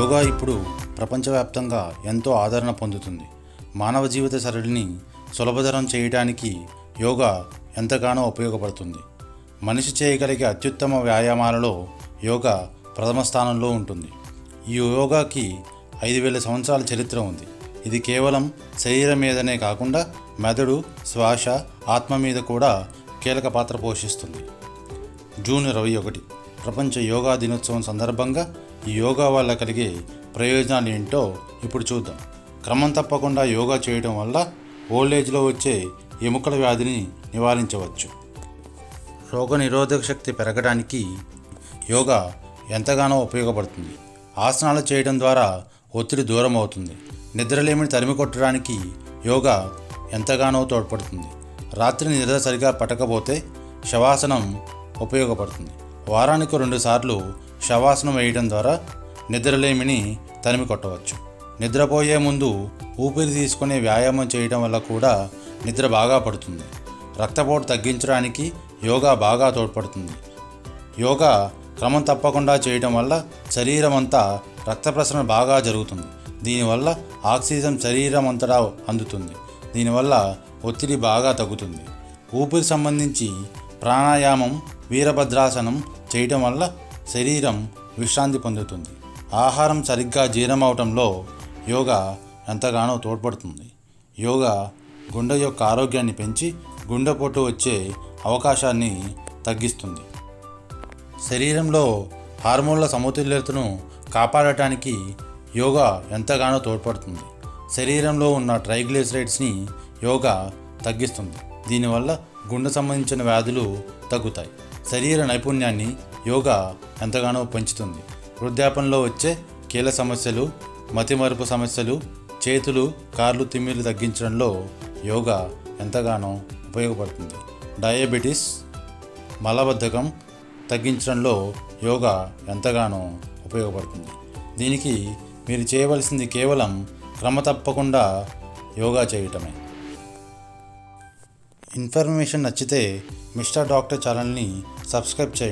యోగా ఇప్పుడు ప్రపంచవ్యాప్తంగా ఎంతో ఆదరణ పొందుతుంది. మానవ జీవిత సరళిని సులభతరం చేయడానికి యోగా ఎంతగానో ఉపయోగపడుతుంది. మనిషి చేయగలిగే అత్యుత్తమ వ్యాయామాలలో యోగా ప్రథమ స్థానంలో ఉంటుంది. ఈ యోగాకి ఐదు వేల సంవత్సరాల చరిత్ర ఉంది. ఇది కేవలం శరీరం మీదనే కాకుండా మెదడు శ్వాస ఆత్మ మీద కూడా కీలక పాత్ర పోషిస్తుంది. జూన్ ఇరవై ఒకటి ప్రపంచ యోగా దినోత్సవం సందర్భంగా ఈ యోగా వల్ల కలిగే ప్రయోజనాలు ఏంటో ఇప్పుడు చూద్దాం. క్రమం తప్పకుండా యోగా చేయడం వల్ల ఓల్డేజ్లో వచ్చే ఎముకల వ్యాధిని నివారించవచ్చు. రోగ నిరోధక శక్తి పెరగడానికి యోగా ఎంతగానో ఉపయోగపడుతుంది. ఆసనాలు చేయడం ద్వారా ఒత్తిడి దూరం అవుతుంది నిద్రలేమిని తరిమి కొట్టడానికి యోగా ఎంతగానో తోడ్పడుతుంది. రాత్రి నిద్ర సరిగా పట్టకపోతే శవాసనం ఉపయోగపడుతుంది. వారానికి రెండుసార్లు శవాసనం వేయడం ద్వారా నిద్రలేమిని తనిమి కొట్టవచ్చు. నిద్రపోయే ముందు ఊపిరి తీసుకునే వ్యాయామం చేయడం వల్ల కూడా నిద్ర బాగా పడుతుంది. రక్తపోటు తగ్గించడానికి యోగా బాగా తోడ్పడుతుంది. యోగా క్రమం తప్పకుండా చేయడం వల్ల శరీరం అంతా రక్త ప్రసరణ బాగా జరుగుతుంది. దీనివల్ల ఆక్సిజన్ శరీరం అంతటా అందుతుంది. దీనివల్ల ఒత్తిడి బాగా తగ్గుతుంది. ఊపిరి సంబంధించి ప్రాణాయామం వీరభద్రాసనం చేయడం వల్ల శరీరం విశ్రాంతి పొందుతుంది. ఆహారం సరిగ్గా జీర్ణమవటంలో యోగా ఎంతగానో తోడ్పడుతుంది. యోగా గుండె యొక్క ఆరోగ్యాన్ని పెంచి గుండెపోటు వచ్చే అవకాశాన్ని తగ్గిస్తుంది. శరీరంలో హార్మోన్ల సమతుల్యతను కాపాడటానికి యోగా ఎంతగానో తోడ్పడుతుంది. శరీరంలో ఉన్న ట్రైగ్లిసరైడ్స్ని యోగా తగ్గిస్తుంది. దీనివల్ల గుండె సంబంధించిన వ్యాధులు తగ్గుతాయి. శరీర నైపుణ్యాన్ని యోగా ఎంతగానో పెంచుతుంది. వృద్ధాపంలో వచ్చే కీళ్ళ సమస్యలు మతిమరుపు సమస్యలు చేతులు కార్లు తిమ్మిర్లు తగ్గించడంలో యోగా ఎంతగానో ఉపయోగపడుతుంది. డయాబెటీస్ మలబద్ధకం తగ్గించడంలో యోగా ఎంతగానో ఉపయోగపడుతుంది. దీనికి మీరు చేయవలసింది కేవలం క్రమ తప్పకుండా యోగా చేయటమే. ఇన్ఫర్మేషన్ నచ్చితే మిస్టర్ డాక్టర్ ఛానల్ని సబ్స్క్రైబ్ చేయండి.